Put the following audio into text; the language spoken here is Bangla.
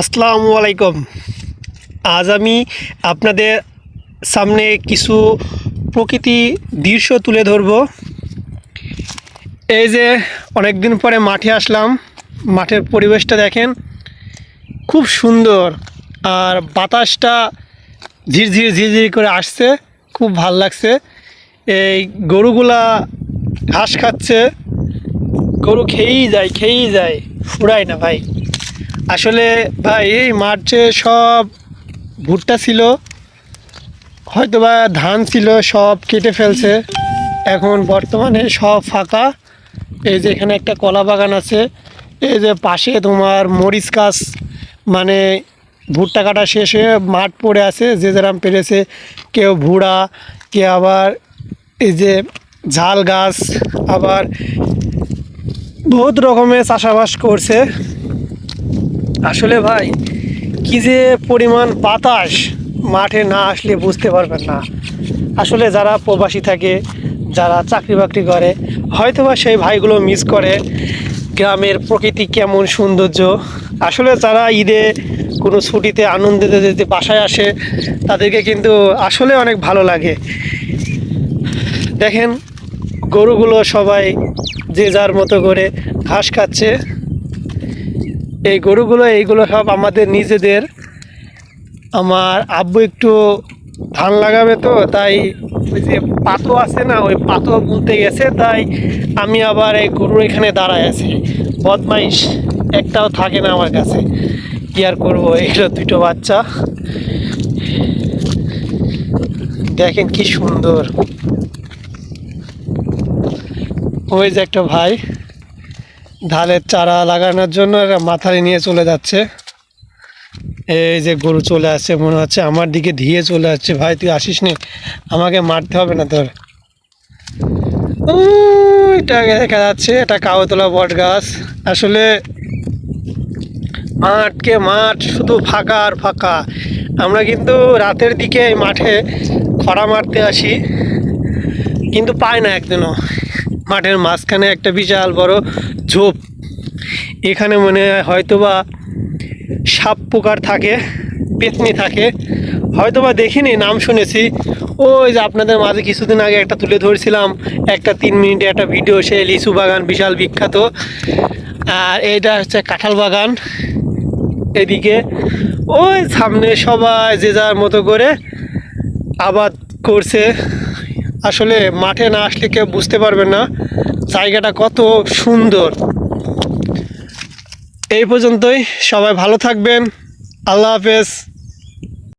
আসসালামু আলাইকুম। আজ আমি আপনাদের সামনে কিছু প্রকৃতি দৃশ্য তুলে ধরব। এই যে অনেক দিন পরে মাঠে আসলাম, মাঠের পরিবেশটা দেখেন খুব সুন্দর আর বাতাসটা ঝিরঝির ঝিরঝির করে আসছে, খুব ভালো লাগছে। এই গরুগুলা ঘাস খাচ্ছে, গরু খেয়েই যায় খেয়েই যায়। ফুরায় না ভাই। আসলে ভাই, এই মাঠে সব ভুট্টা ছিল হয়তো বা ধান ছিল, সব কেটে ফেলছে। এখন বর্তমানে সব ফাঁকা। এই যে এখানে একটা কলা বাগান আছে, এই যে পাশে তোমার মরিচ গাছ মানে ভুট্টা কাটা শেষে মাঠ পড়ে আছে, যে যেরাম পেরেছে, কেউ ভুড়া কে আবার এই যে ঝাল গাছ, আবার বহুত রকমের চাষাবাস করছে। আসলে ভাই, কি যে পরিমাণ বাতাস মাঠে না আসলে বুঝতে পারবেন না। আসলে যারা প্রবাসী থাকে, যারা চাকরি বাকরি করে হয়তো বা সেই ভাইগুলো মিস করে গ্রামের প্রকৃতি কেমন সৌন্দর্য। আসলে যারা ঈদে কোনো ছুটিতে আনন্দে যদি বাসায় আসে, তাদেরকে কিন্তু আসলে অনেক ভালো লাগে। দেখেন গরুগুলো সবাই যে যার মতো করে ঘাস খাচ্ছে। এই গরুগুলো, এইগুলো সব আমাদের নিজেদের। আমার আব্বু একটু ধান লাগাবে তো, তাই ওই যে পাতো আছে না, ওই পাতো বলতে গেছে, তাই আমি আবার এই গরুর এখানে দাঁড়ায় আছি। বদমাইশ একটাও থাকে না আমার কাছে। কি আর করব, এগুলো দুটো বাচ্চা। দেখেন কি সুন্দর। ওই যে একটা ভাই ধানের চারা লাগানোর জন্য মাথায় নিয়ে চলে যাচ্ছে। এই যে গরু চলে আসছে, মনে হচ্ছে আমার দিকে ধীয়ে চলে আসছে। ভাই, তুই আসিস নি, আমাকে মারতে হবে না তোর। এটা দেখা যাচ্ছে, এটা কাগতলা বট গাছ। আসলে মাঠকে মাঠ, শুধু ফাঁকা আর ফাঁকা। আমরা কিন্তু রাতের দিকে মাঠে খরা মারতে আসি, কিন্তু পাই না একদিনও। মাঠের মাঝখানে একটা বিশাল বড় ঝোপ। এখানে মনে হয় হয়তোবা সাপ পোকার থাকে, পেতনি থাকে। হয়তোবা দেখিনি, নাম শুনেছি। ওই যে আপনাদের মাঝে কিছুদিন আগে একটা তুলে ধরছিলাম, একটা তিন মিনিটে একটা ভিডিও সে লিচু বাগান বিশাল বিখ্যাত। আর এইটা হচ্ছে কাঁঠাল বাগান, এদিকে। ওই সামনে সবাই যে যার মতো করে আবাদ করছে। আসলে মাঠে না আসলে কেউ বুঝতে পারবে না জায়গাটা কত সুন্দর। এই পর্যন্তই, সবাই ভালো থাকবেন। আল্লাহ হাফেজ।